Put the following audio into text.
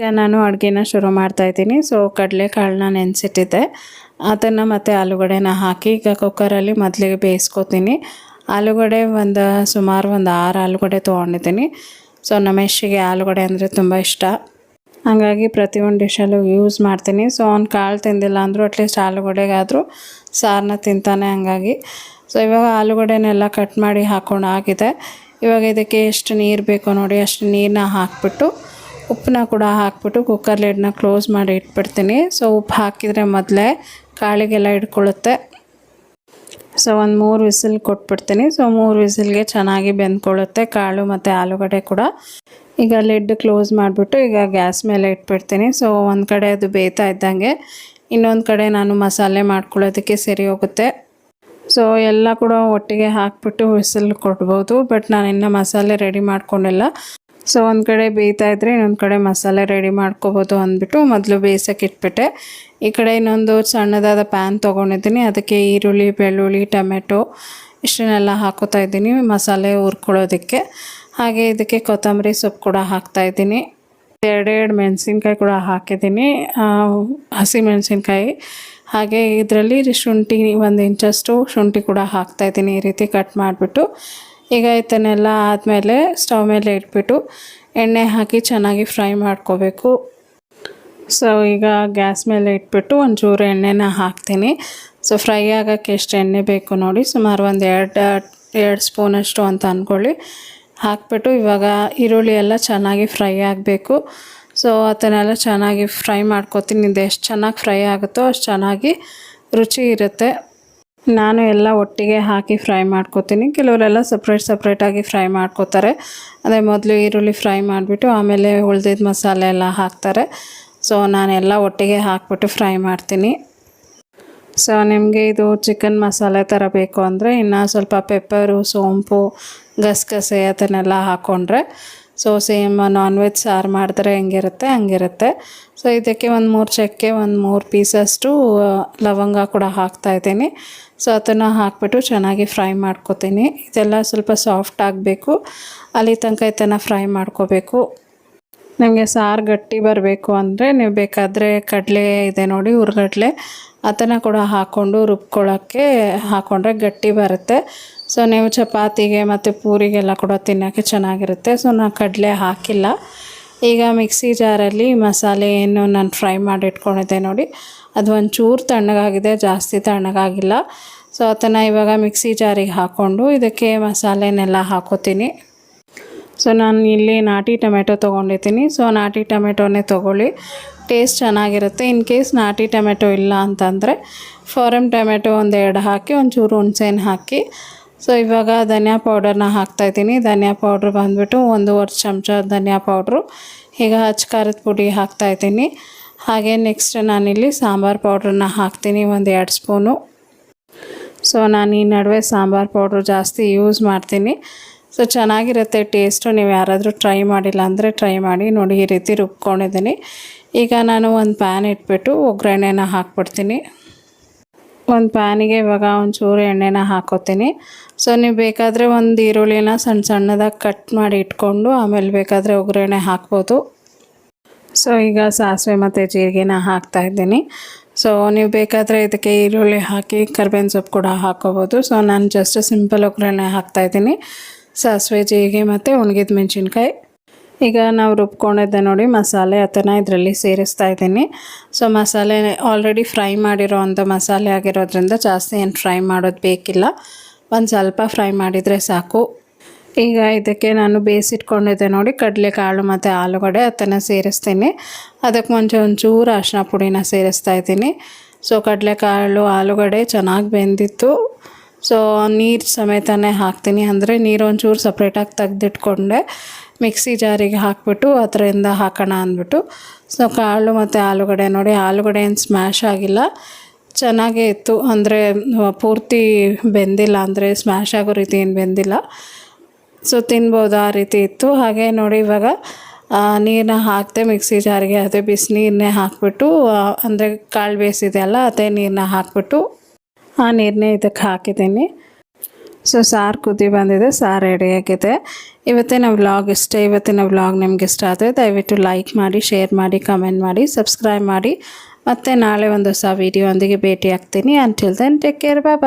ಈಗ ನಾನು ಅಡುಗೆನ ಶುರು ಮಾಡ್ತಾಯಿದ್ದೀನಿ ಸೊ ಕಡಲೆಕಾಳನ್ನ ನೆನೆಸಿಟ್ಟಿದ್ದೆ. ಅದನ್ನು ಮತ್ತು ಆಲೂಗಡೆನ ಹಾಕಿ ಈಗ ಕುಕ್ಕರಲ್ಲಿ ಮೊದಲಿಗೆ ಬೇಯಿಸ್ಕೊತೀನಿ. ಆಲೂಗಡೆ ಒಂದು ಸುಮಾರು ಒಂದು ಆರು ಆಲೂಗಡೆ ತೊಗೊಂಡಿದ್ದೀನಿ. ಸೊ ನಮೇಶಿಗೆ ಆಲೂಗಡೆ ಅಂದರೆ ತುಂಬ ಇಷ್ಟ. ಹಾಗಾಗಿ ಪ್ರತಿಯೊಂದು ಡಿಶಲ್ಲೂ ಯೂಸ್ ಮಾಡ್ತೀನಿ. ಸೊ ಅವ್ನು ಕಾಳು ತಿಂದಿಲ್ಲ ಅಂದರೂ ಅಟ್ಲೀಸ್ಟ್ ಆಲೂಗಡೆಗಾದರೂ ಸಾರನ್ನ ತಿಂತಾನೆ ಹಂಗಾಗಿ. ಸೊ ಇವಾಗ ಆಲೂಗಡೆನೆಲ್ಲ ಕಟ್ ಮಾಡಿ ಹಾಕ್ಕೊಂಡು ಆಗಿದೆ. ಇವಾಗ ಇದಕ್ಕೆ ಎಷ್ಟು ನೀರು ಬೇಕೋ ನೋಡಿ, ಅಷ್ಟು ನೀರನ್ನ ಹಾಕ್ಬಿಟ್ಟು ಉಪ್ಪನ್ನ ಕೂಡ ಹಾಕ್ಬಿಟ್ಟು ಕುಕ್ಕರ್ ಲಿಡ್ನ ಕ್ಲೋಸ್ ಮಾಡಿ ಇಟ್ಬಿಡ್ತೀನಿ. ಸೊ ಉಪ್ಪು ಹಾಕಿದರೆ ಮೊದಲೇ ಕಾಳಿಗೆಲ್ಲ ಇಟ್ಕೊಳ್ಳುತ್ತೆ ಸೊ ಒಂದು ಮೂರು ವಿಸಿಲ್ ಕೊಟ್ಬಿಡ್ತೀನಿ. ಸೊ ಮೂರು ವಿಸಿಲ್ಗೆ ಚೆನ್ನಾಗಿ ಬೆಂದ್ಕೊಳ್ಳುತ್ತೆ ಕಾಳು ಮತ್ತು ಆಲೂಗಡ್ಡೆ ಕೂಡ. ಈಗ ಲಿಡ್ ಕ್ಲೋಸ್ ಮಾಡಿಬಿಟ್ಟು ಈಗ ಗ್ಯಾಸ್ ಮೇಲೆ ಇಟ್ಬಿಡ್ತೀನಿ. ಸೊ ಒಂದು ಕಡೆ ಅದು ಬೇಯ್ತಾ ಇದ್ದಂಗೆ, ಇನ್ನೊಂದು ಕಡೆ ನಾನು ಮಸಾಲೆ ಮಾಡ್ಕೊಳ್ಳೋದಕ್ಕೆ ಸರಿ ಹೋಗುತ್ತೆ. ಸೊ ಎಲ್ಲ ಕೂಡ ಒಟ್ಟಿಗೆ ಹಾಕ್ಬಿಟ್ಟು ವಿಸಿಲ್ ಕೊಡ್ಬೋದು ಬಟ್ ನಾನು ಇನ್ನೂ ಮಸಾಲೆ ರೆಡಿ ಮಾಡ್ಕೊಂಡಿಲ್ಲ. ಸೊ ಒಂದು ಕಡೆ ಬೇಯ್ತಾ ಇದ್ದರೆ ಇನ್ನೊಂದು ಕಡೆ ಮಸಾಲೆ ರೆಡಿ ಮಾಡ್ಕೋಬೋದು ಅಂದ್ಬಿಟ್ಟು ಮೊದಲು ಬೇಯಿಸೋಕೆ ಇಟ್ಬಿಟ್ಟೆ. ಈ ಕಡೆ ಇನ್ನೊಂದು ಸಣ್ಣದಾದ ಪ್ಯಾನ್ ತೊಗೊಂಡಿದ್ದೀನಿ. ಅದಕ್ಕೆ ಈರುಳ್ಳಿ, ಬೆಳ್ಳುಳ್ಳಿ, ಟೊಮೆಟೊ ಇಷ್ಟನ್ನೆಲ್ಲ ಹಾಕೋತಾ ಇದ್ದೀನಿ ಮಸಾಲೆ ಹುರ್ಕೊಳ್ಳೋದಕ್ಕೆ. ಹಾಗೆ ಇದಕ್ಕೆ ಕೊತ್ತಂಬರಿ ಸೊಪ್ಪು ಕೂಡ ಹಾಕ್ತಾ ಇದ್ದೀನಿ. ಎರಡೆರಡು ಮೆಣಸಿನ್ಕಾಯಿ ಕೂಡ ಹಾಕಿದ್ದೀನಿ. ಹಸಿ ಮೆಣಸಿನ್ಕಾಯಿ. ಹಾಗೆ ಇದರಲ್ಲಿ ಶುಂಠಿ ಒಂದು ಇಂಚಷ್ಟು ಶುಂಠಿ ಕೂಡ ಹಾಕ್ತಾಯಿದ್ದೀನಿ ಈ ರೀತಿ ಕಟ್ ಮಾಡಿಬಿಟ್ಟು ಈಗ ಇದನ್ನೆಲ್ಲ ಆದಮೇಲೆ ಸ್ಟವ್ ಮೇಲೆ ಇಟ್ಬಿಟ್ಟು ಎಣ್ಣೆ ಹಾಕಿ ಚೆನ್ನಾಗಿ ಫ್ರೈ ಮಾಡ್ಕೋಬೇಕು. ಸೊ ಈಗ ಗ್ಯಾಸ್ ಮೇಲೆ ಇಟ್ಬಿಟ್ಟು ಒಂಚೂರು ಎಣ್ಣೆನ ಹಾಕ್ತೀನಿ. ಸೊ ಫ್ರೈ ಆಗೋಕ್ಕೆ ಎಷ್ಟು ಎಣ್ಣೆ ಬೇಕು ನೋಡಿ, ಸುಮಾರು ಒಂದು ಎರಡು ಎರಡು ಸ್ಪೂನಷ್ಟು ಅಂತ ಅಂದ್ಕೊಳ್ಳಿ ಹಾಕ್ಬಿಟ್ಟು ಇವಾಗ ಈರುಳ್ಳಿ ಎಲ್ಲ ಚೆನ್ನಾಗಿ ಫ್ರೈ ಆಗಬೇಕು. ಸೊ ಅದನ್ನೆಲ್ಲ ಚೆನ್ನಾಗಿ ಫ್ರೈ ಮಾಡ್ಕೊತೀನಿ. ಇದು ಎಷ್ಟು ಚೆನ್ನಾಗಿ ಫ್ರೈ ಆಗುತ್ತೋ ಅಷ್ಟು ಚೆನ್ನಾಗಿ ರುಚಿ ಇರುತ್ತೆ. ನಾನು ಎಲ್ಲ ಒಟ್ಟಿಗೆ ಹಾಕಿ ಫ್ರೈ ಮಾಡ್ಕೋತೀನಿ. ಕೆಲವರೆಲ್ಲ ಸಪ್ರೇಟ್ ಸಪ್ರೇಟಾಗಿ ಫ್ರೈ ಮಾಡ್ಕೋತಾರೆ. ಅದೇ ಮೊದಲು ಈರುಳ್ಳಿ ಫ್ರೈ ಮಾಡಿಬಿಟ್ಟು ಆಮೇಲೆ ಉಳ್ದಿದ್ದ ಮಸಾಲೆ ಎಲ್ಲ ಹಾಕ್ತಾರೆ. ಸೊ ನಾನೆಲ್ಲ ಒಟ್ಟಿಗೆ ಹಾಕ್ಬಿಟ್ಟು ಫ್ರೈ ಮಾಡ್ತೀನಿ. ಸೊ ನಿಮಗೆ ಇದು ಚಿಕನ್ ಮಸಾಲೆ ಥರ ಬೇಕು ಅಂದರೆ ಇನ್ನು ಸ್ವಲ್ಪ ಪೆಪ್ಪರು ಸೋಂಪು, ಗಸಗಸೆ ಅದನ್ನೆಲ್ಲ ಹಾಕ್ಕೊಂಡ್ರೆ ಸೊ ಸೇಮ್ ನಾನ್ ವೆಜ್ ಸಾರು ಮಾಡಿದ್ರೆ ಹೆಂಗಿರುತ್ತೆ? ಹಂಗಿರುತ್ತೆ. ಸೊ ಇದಕ್ಕೆ ಒಂದು ಮೂರು ಚಕ್ಕೆ, ಒಂದು ಮೂರು ಪೀಸಷ್ಟು ಲವಂಗ ಕೂಡ ಹಾಕ್ತಾಯಿದ್ದೀನಿ ಸೊ ಅದನ್ನು ಹಾಕ್ಬಿಟ್ಟು ಚೆನ್ನಾಗಿ ಫ್ರೈ ಮಾಡ್ಕೊತೀನಿ. ಇದೆಲ್ಲ ಸ್ವಲ್ಪ ಸಾಫ್ಟ್ ಆಗಬೇಕು. ಅಲ್ಲಿ ತನಕ ಇದನ್ನು ಫ್ರೈ ಮಾಡ್ಕೋಬೇಕು. ನಿಮಗೆ ಸಾರು ಗಟ್ಟಿ ಬರಬೇಕು ಅಂದರೆ ನೀವು ಬೇಕಾದರೆ ಕಡಲೆ ಇದೆ ನೋಡಿ ಹುರ್ಗಡ್ಲೆ ಅದನ್ನು ಕೂಡ ಹಾಕ್ಕೊಂಡು ರುಬ್ಕೊಳ್ಳೋಕ್ಕೆ ಹಾಕ್ಕೊಂಡ್ರೆ ಗಟ್ಟಿ ಬರುತ್ತೆ. ಸೊ ನೀವು ಚಪಾತಿಗೆ ಮತ್ತು ಪೂರಿಗೆಲ್ಲ ಕೂಡ ತಿನ್ನೋಕ್ಕೆ ಚೆನ್ನಾಗಿರುತ್ತೆ. ಸೊ ನಾನು ಕಡಲೆ ಹಾಕಿಲ್ಲ. ಈಗ ಮಿಕ್ಸಿ ಜಾರಲ್ಲಿ ಮಸಾಲೆ ಏನು ನಾನು ಫ್ರೈ ಮಾಡಿ ಇಟ್ಕೊಂಡಿದ್ದೆ ನೋಡಿ. ಅದು ಒಂಚೂರು ತಣ್ಣಗಾಗಿದೆ, ಜಾಸ್ತಿ ತಣ್ಣಗಾಗಿಲ್ಲ. ಸೊ ಅದನ್ನು ಇವಾಗ ಮಿಕ್ಸಿ ಜಾರಿಗೆ ಹಾಕ್ಕೊಂಡು ಇದಕ್ಕೆ ಮಸಾಲೆನೆಲ್ಲ ಹಾಕೋತೀನಿ. ಸೊ ನಾನು ಇಲ್ಲಿ ನಾಟಿ ಟೊಮೆಟೊ ತೊಗೊಂಡಿದ್ದೀನಿ. ಸೊ ನಾಟಿ ಟೊಮೆಟೊನೇ ತೊಗೊಳ್ಳಿ. ಟೇಸ್ಟ್ ಚೆನ್ನಾಗಿರುತ್ತೆ. ಇನ್ ಕೇಸ್ ನಾಟಿ ಟೊಮೆಟೊ ಇಲ್ಲ ಅಂತಂದರೆ ಫಾರಮ್ ಟೊಮೆಟೊ ಒಂದು ಎರಡು ಹಾಕಿ, ಒಂಚೂರು ಹುಣ್ಸೆಹಣ್ಣು ಹಾಕಿ ಸೊ ಇವಾಗ ಧನಿಯಾ ಪೌಡರ್ನ ಹಾಕ್ತಾಯಿದ್ದೀನಿ ಧನಿಯಾ ಪೌಡ್ರ್ ಬಂದುಬಿಟ್ಟು ಒಂದೂವರೆ ಚಮಚ ಧನಿಯಾ ಪೌಡ್ರು ಈಗ ಖಾರದ ಪುಡಿ ಹಾಕ್ತಾಯಿದ್ದೀನಿ ಹಾಗೆ ನೆಕ್ಸ್ಟ್ ನಾನಿಲ್ಲಿ ಸಾಂಬಾರು ಪೌಡ್ರನ್ನ ಹಾಕ್ತೀನಿ, ಒಂದು ಎರಡು ಸ್ಪೂನು. ಸೊ ನಾನು ಈ ನಡುವೆ ಸಾಂಬಾರು ಪೌಡ್ರು ಜಾಸ್ತಿ ಯೂಸ್ ಮಾಡ್ತೀನಿ. ಸೊ ಚೆನ್ನಾಗಿರುತ್ತೆ ಟೇಸ್ಟು ನೀವು ಯಾರಾದರೂ ಟ್ರೈ ಮಾಡಿಲ್ಲ ಅಂದರೆ ಟ್ರೈ ಮಾಡಿ. ನೋಡಿ ಈ ರೀತಿ ರುಬ್ಕೊಂಡಿದ್ದೀನಿ. ಈಗ ನಾನು ಒಂದು ಪ್ಯಾನ್ ಇಟ್ಬಿಟ್ಟು ಒಗ್ಗರಣೆನ ಹಾಕ್ಬಿಡ್ತೀನಿ. ಒಂದು ಪ್ಯಾನಿಗೆ ಇವಾಗ ಒಂಚೂರು ಎಣ್ಣೆನ ಹಾಕೋತೀನಿ. ಸೊ ನೀವು ಬೇಕಾದರೆ ಒಂದು ಈರುಳ್ಳಿನ ಸಣ್ಣ ಸಣ್ಣದಾಗಿ ಕಟ್ ಮಾಡಿ ಇಟ್ಕೊಂಡು ಆಮೇಲೆ ಬೇಕಾದರೆ ಒಗ್ಗರಣೆ ಹಾಕ್ಬೋದು. ಸೊ ಈಗ ಸಾಸಿವೆ ಮತ್ತು ಜೀರಿಗೆನ ಹಾಕ್ತಾ ಇದ್ದೀನಿ. ಸೊ ನೀವು ಬೇಕಾದರೆ ಇದಕ್ಕೆ ಈರುಳ್ಳಿ ಹಾಕಿ ಕರ್ಬೇವಿನ ಸೊಪ್ಪು ಕೂಡ ಹಾಕೋಬೋದು. ಸೊ ನಾನು ಜಸ್ಟ್ ಸಿಂಪಲ್ ಒಗ್ಗರಣೆ ಹಾಕ್ತಾಯಿದ್ದೀನಿ ಸಾಸಿವೆ, ಜೀರಿಗೆ ಮತ್ತು ಒಣಗಿದ ಮೆಣಸಿನ್ಕಾಯಿ. ಈಗ ನಾವು ರುಬ್ಕೊಂಡಿದ್ದೆ ನೋಡಿ ಮಸಾಲೆ ಅದನ್ನು ಇದರಲ್ಲಿ ಸೇರಿಸ್ತಾ ಇದ್ದೀನಿ. ಸೊ ಮಸಾಲೆ ಆಲ್ರೆಡಿ ಫ್ರೈ ಮಾಡಿರೋ ಅಂಥ ಮಸಾಲೆ ಆಗಿರೋದ್ರಿಂದ ಜಾಸ್ತಿ ಏನು ಫ್ರೈ ಮಾಡೋದು ಬೇಕಿಲ್ಲ. ಒಂದು ಸ್ವಲ್ಪ ಫ್ರೈ ಮಾಡಿದರೆ ಸಾಕು. ಈಗ ಇದಕ್ಕೆ ನಾನು ಬೇಯಿಸಿಟ್ಕೊಂಡಿದ್ದೆ ನೋಡಿ ಕಡಲೆಕಾಳು ಮತ್ತು ಆಲೂಗಡೆ ಅದನ್ನು ಸೇರಿಸ್ತೀನಿ. ಅದಕ್ಕೆ ಮುಂಚೆ ಒಂಚೂರು ಅರಿಶಿನ ಪುಡಿನ ಸೇರಿಸ್ತಾ ಇದ್ದೀನಿ. ಸೊ ಕಡಲೆಕಾಳು ಆಲೂಗಡೆ ಚೆನ್ನಾಗಿ ಬೆಂದಿತ್ತು. ಸೊ ನೀರು ಸಮೇತನೇ ಹಾಕ್ತೀನಿ. ಅಂದರೆ ನೀರು ಒಂಚೂರು ಸಪ್ರೇಟಾಗಿ ತೆಗ್ದಿಟ್ಕೊಂಡೆ. ಮಿಕ್ಸಿ ಜಾರಿಗೆ ಹಾಕ್ಬಿಟ್ಟು ಅದರಿಂದ ಹಾಕೋಣ ಅಂದ್ಬಿಟ್ಟು. ಸೊ ಕಾಳು ಮತ್ತು ಆಲೂಗಡೆ ನೋಡಿ ಆಲೂಗಡೆ ಏನು ಸ್ಮ್ಯಾಶ್ ಆಗಿಲ್ಲ. ಚೆನ್ನಾಗೇ ಇತ್ತು. ಅಂದರೆ ಪೂರ್ತಿ ಬೆಂದಿಲ್ಲ. ಅಂದರೆ ಸ್ಮ್ಯಾಶ್ ಆಗೋ ರೀತಿ ಏನು ಬೆಂದಿಲ್ಲ. ಸೊ ತಿನ್ಬೋದು ಆ ರೀತಿ ಇತ್ತು. ಹಾಗೆ ನೋಡಿ ಇವಾಗ ನೀರನ್ನ ಹಾಕಿದೆ ಮಿಕ್ಸಿ ಜಾರಿಗೆ ಅದೇ ಬಿಸಿನೀರನ್ನೇ ಹಾಕಿಬಿಟ್ಟು ಅಂದರೆ ಕಾಳು ಬೇಯಿಸಿದೆ ಅಲ್ಲ, ಅದೇ ನೀರನ್ನ ಹಾಕ್ಬಿಟ್ಟು ಆ ನೀರನ್ನೇ ಇದಕ್ಕೆ ಹಾಕಿದ್ದೀನಿ. ಸೊ ಸಾರ್ ಕುದಿ ಬಂದಿದೆ. ಸಾರು ರೆಡಿಯಾಗಿದೆ ಇವತ್ತಿನ ವ್ಲಾಗ್ ಇಷ್ಟೇ. ಇವತ್ತಿನ ವ್ಲಾಗ್ ನಿಮ್ಗೆ ಇಷ್ಟ ಆದರೆ ದಯವಿಟ್ಟು ಲೈಕ್ ಮಾಡಿ ಶೇರ್ ಮಾಡಿ ಕಮೆಂಟ್ ಮಾಡಿ ಸಬ್ಸ್ಕ್ರೈಬ್ ಮಾಡಿ. ಮತ್ತು ನಾಳೆ ಒಂದು ಹೊಸ ವೀಡಿಯೋ ಒಂದಿಗೆ ಭೇಟಿ ಆಗ್ತೀನಿ until then take care bye